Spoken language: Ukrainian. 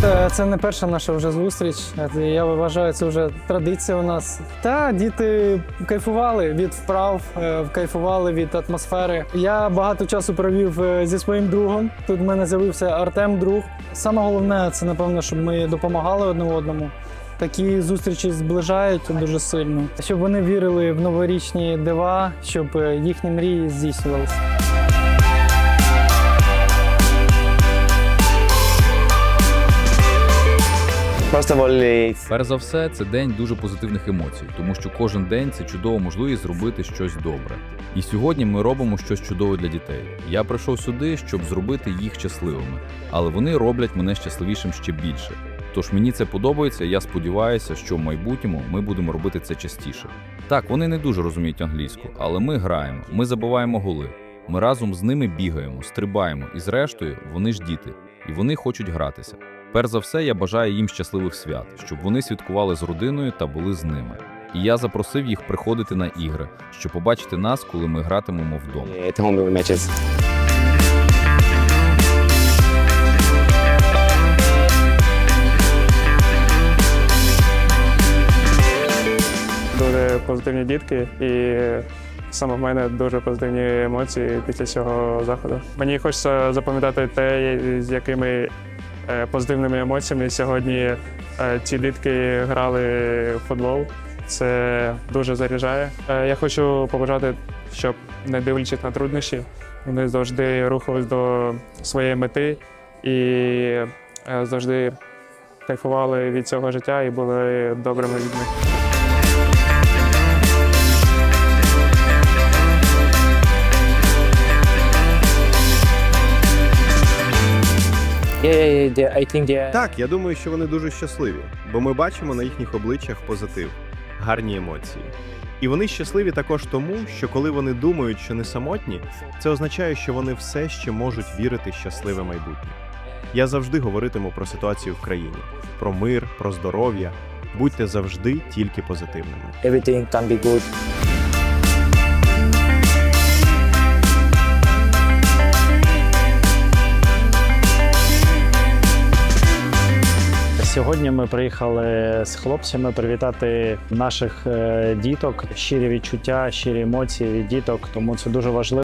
Це, це не перша наша вже зустріч. Я вважаю, це вже традиція у нас. Та діти кайфували від вправ, е, кайфували від атмосфери. Я багато часу провів е, зі своїм другом. Тут в мене з'явився Артем, друг. Саме головне, це напевно, щоб ми допомагали одне одному. Такі зустрічі зближають дуже сильно, щоб вони вірили в новорічні дива, щоб е, їхні мрії здійснювалися. Перш за все, це день дуже позитивних емоцій, тому що кожен день це чудова можливість зробити щось добре. І сьогодні ми робимо щось чудове для дітей. Я прийшов сюди, щоб зробити їх щасливими, але вони роблять мене щасливішим ще більше. Тож мені це подобається. Я сподіваюся, що в майбутньому ми будемо робити це частіше. Так, вони не дуже розуміють англійську, але ми граємо, ми забиваємо голи. Ми разом з ними бігаємо, стрибаємо, і зрештою вони ж діти, і вони хочуть гратися. Перш за все, я бажаю їм щасливих свят, щоб вони святкували з родиною та були з ними. І я запросив їх приходити на ігри, щоб побачити нас, коли ми гратимемо вдома. дуже позитивні дітки, і саме в мене дуже позитивні емоції після цього заходу. Мені хочеться запам'ятати те, з якими позитивними емоціями сьогодні е, ці дітки грали в футбол. Це дуже заряджає. Е, Я хочу побажати, щоб не дивлячись на труднощі, вони завжди рухались до своєї мети і е, завжди кайфували від цього життя і були добрими людьми. Так, я думаю, що вони дуже щасливі, бо ми бачимо на їхніх обличчях позитив, гарні емоції. І вони щасливі також тому, що коли вони думають, що не самотні, це означає, що вони все ще можуть вірити в щасливе майбутнє. Я завжди говоритиму про ситуацію в країні, про мир, про здоров'я. Будьте завжди тільки позитивними. Everything can be good. Сьогодні ми приїхали з хлопцями привітати наших е, діток. Щирі відчуття, щирі емоції від діток. Тому це дуже важливо.